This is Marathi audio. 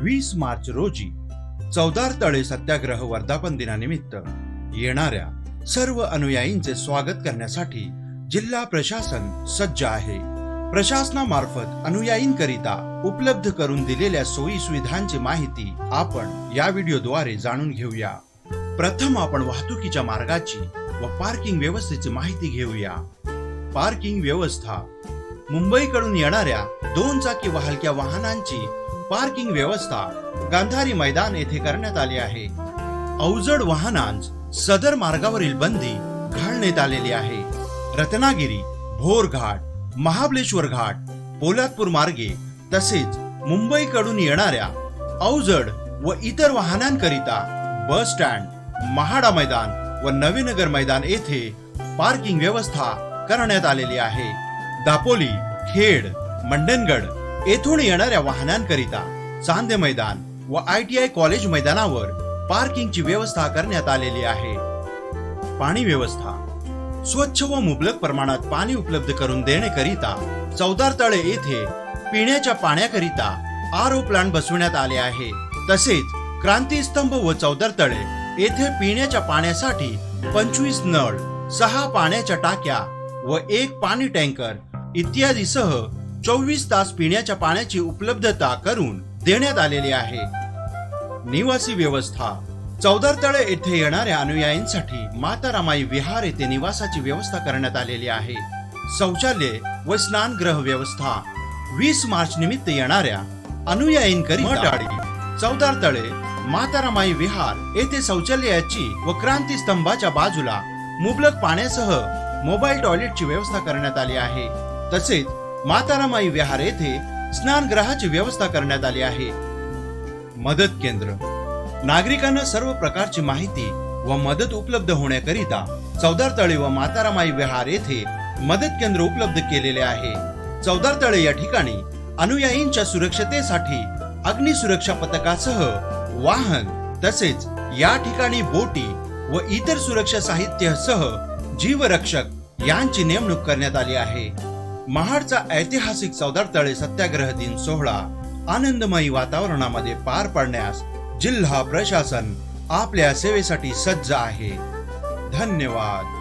वीस मार्च रोजी चौदार तळे सत्याग्रह वर्धापन दिनानिमित्त येणाऱ्या सर्व अनुयायींचे स्वागत करण्यासाठी जिल्हा प्रशासन सज्ज आहे. प्रशासनामार्फत अनुयायींकरिता उपलब्ध करून दिलेल्या सोयी सुविधांची माहिती आपण या व्हिडिओद्वारे जाणून घेऊया. प्रथम आपण वाहतुकीच्या मार्गाची व पार्किंग व्यवस्थेची माहिती घेऊया. पार्किंग व्यवस्था. मुंबईकडून येणाऱ्या दोन चाकी व हलक्या वाहनांची पार्किंग व्यवस्था गांधारी मैदान येथे करण्यात आली आहे. अवजड वाहनांस सदर मार्गावरील बंदी घालण्यात आलेली आहे. रत्नागिरी भोरघाट महाबळेश्वर घाट पोलादपूर मार्गे तसेच मुंबईकडून येणाऱ्या अवजड व इतर वाहनांकरिता बस स्टँड महाडा मैदान व नवीनगर मैदान येथे पार्किंग व्यवस्था करण्यात आलेली आहे. दापोली खेड मंडणगड येथून येणाऱ्या वाहनांकरिता चांदे मैदान व आय टी आय कॉलेज मैदानावर पार्किंगची व्यवस्था करण्यात आलेली आहे. पाणी व्यवस्था. स्वच्छ व मुबलक प्रमाणात पाणी उपलब्ध करून देण्याकरिता चौदार तळे येथे पिण्याच्या पाण्याकरिता आर ओ प्लांट बसवण्यात आले आहे. तसेच क्रांतीस्तंभ व चौदार तळे येथे पिण्याच्या पाण्यासाठी पंचवीस नळ सहा पाण्याच्या टाक्या व एक पाणी टँकर इत्यादी सह चोवीस तास पिण्याच्या पाण्याची उपलब्धता करून देण्यात आलेली आहे. निवासी व्यवस्था. चौदार तळे येथे येणाऱ्या अनुयायींसाठी माता रामाई विहार येथे निवासाची व्यवस्था करण्यात आलेली आहे. शौचालय व स्नानगृह व्यवस्था. वीस मार्च निमित्त येणाऱ्या अनुयायींकरिता चौदार तळे माता रामाई विहार येथे शौचालयाची व क्रांती स्तंभाच्या बाजूला मुबलक पाण्यासह मोबाईल टॉयलेटची व्यवस्था करण्यात आली आहे. तसेच मातारामाई विहार येथे स्नानगृहाची व्यवस्था करण्यात आली आहे. मदत केंद्र. नागरिकांना सर्व प्रकारची माहिती व मदत उपलब्ध होण्याकरिता चौदार तळे व मातारामाई विहार येथे मदत केंद्र उपलब्ध केलेले आहे. चौदार तळे या ठिकाणी अनुयायींच्या सुरक्षतेसाठी अग्निसुरक्षा पथकासह वाहन तसेच या ठिकाणी बोटी व इतर सुरक्षा साहित्यासह जीवरक्षक यांची नेमणूक करण्यात आली आहे. महाडचा ऐतिहासिक चौदार तळे सत्याग्रह दिन सोहळा आनंदमयी वातावरणामध्ये पार पाडण्यास जिल्हा प्रशासन आपल्या सेवेसाठी सज्ज आहे. धन्यवाद.